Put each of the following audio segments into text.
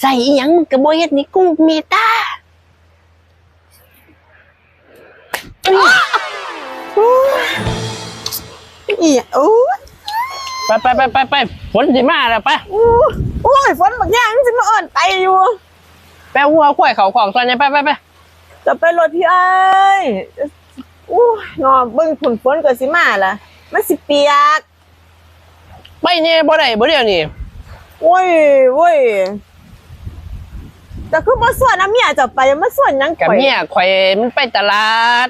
ใส่อีหยังมึงกระโบเฮ็ดนี่กูเมตาอีโอ้ยไปไปไปไปไปฝนสิมาแล้วไปโอ้ยฝนบางอย่างสิมาอ่อนไปอยู่ไปหัวข้วยเขาของตอนนี้ไปไปไปจะไปรถพี่ไอ้ายอู้ยนอนเบิ่งผุนฝนก็สิมาล่ะมันสิเปียก ไปเนี่ยบ่ได้บ่เดียวนี่โอ้ยโว้ย แต่คือมาส่วนน้ำเมียจะไปมาส่วนหยังกับข่อยเมียข่อยมันไปตลาด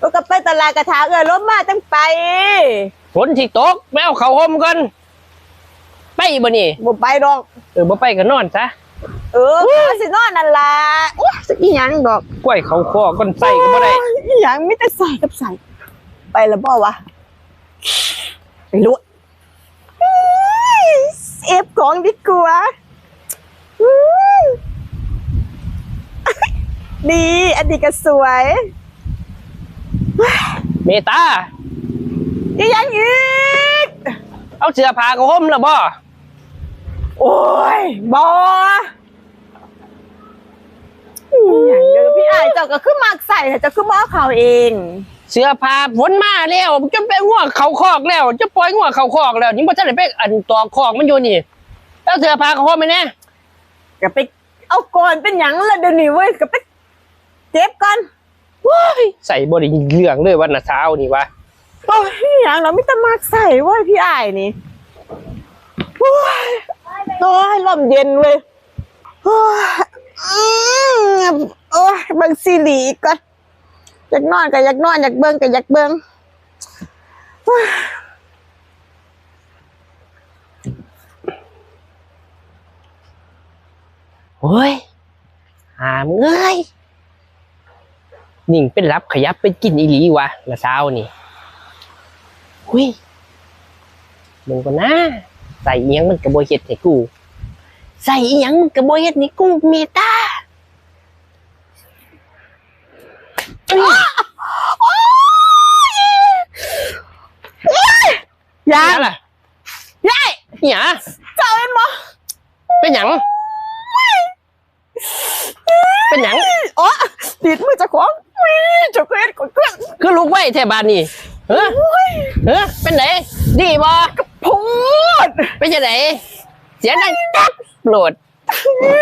ก็กลับไปตลาดกระถาเอ้ยรถมาตั้งไปฝนที่ตกไปเอาเขาวห่มก่อนไปบ่นี่บ่ไปดอกเออบ่ไปก็นอนซะเออก็สินอนนั่นล่ะโอ้ยสักอีหยังดอกกล้วยเขาคอก่อนใส่ก็บ่ได้โอ้ยอีหยังมีแต่ใส่กับใส่ไปแล้วบ่วะไปรู้เอฟของดีกว่าอืม ดีอันนี้ก็สวย เมตาอีหยังอีก เอาเสื้อผ้าเขาห่มแล้วบ่โอ้ยบออย่างเดียวพี่อายเจ้าก็คือมักใส่แต่เจ้าคือบ่เอาเขาเอง เสื้อผ้าฝนมาแล้วจะไปง่วงเขาคอกแล้ว จะปล่อยง่วงเขาคอกแล้วนี่บ่ทันได้ไปอันตัวคอกมันอยู่นี่แล้วเสื้อผ้าเขาห่มไหมแน่ก็ไปเอาก่อนเป็นหยังละเดี๋ยวนี้เว้ยก็ไป เจ็บก่อนว้ายใส่บ่ได้เรื่องเลยวันน่ะเช้านี่วะโอ้ยอหย่างเราไม่ตมักใส่เว้ยพี่อายนี่โอ้ยโอ้ยลมเย็นเว้ยโอ้ยอืมโอ้ยเบิ่งซีรีส์อีกก่อนอยากนอนก็อยากนอนอยากเบิ่งก็อยากเบิ่งโอ้ยหามเอ้ย นิ่งเป็นรับขยับเป็นกินอีหลีวะละเช้านี่หุยมึงก็นะใส่อีหยังมันกระโบเฮ็ดให้กู ใส่อีหยังมันกระโบเฮ็ดนี่กูเมตายาหยังงล่ะยายหยังเจ้าเห็นบ่เป็นหยังเป็นหยังโอ้ติดมือเจะของวิ่ง จะเกิดกดเครื่องคือลูกไว้แถวบ้านนี่เฮ้อเฮ้อเป็นไหนดีบ่พูดเป็นจังไดเสียงดังจักโปรด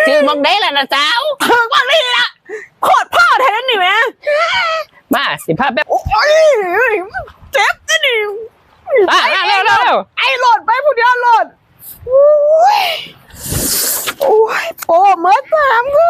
คือมองได้ล่ะนะสาวเพิงว่านี่ละโคตรพ่อแทนนี่แม่มาสิพาแบบโอ้ยเจ็บนะนี่อะอะเร็วเร็วเร็วไอ้โหลดไปผู้เดียวโหลดโอ้ยโอ้ยโอ้เมื่อสามคื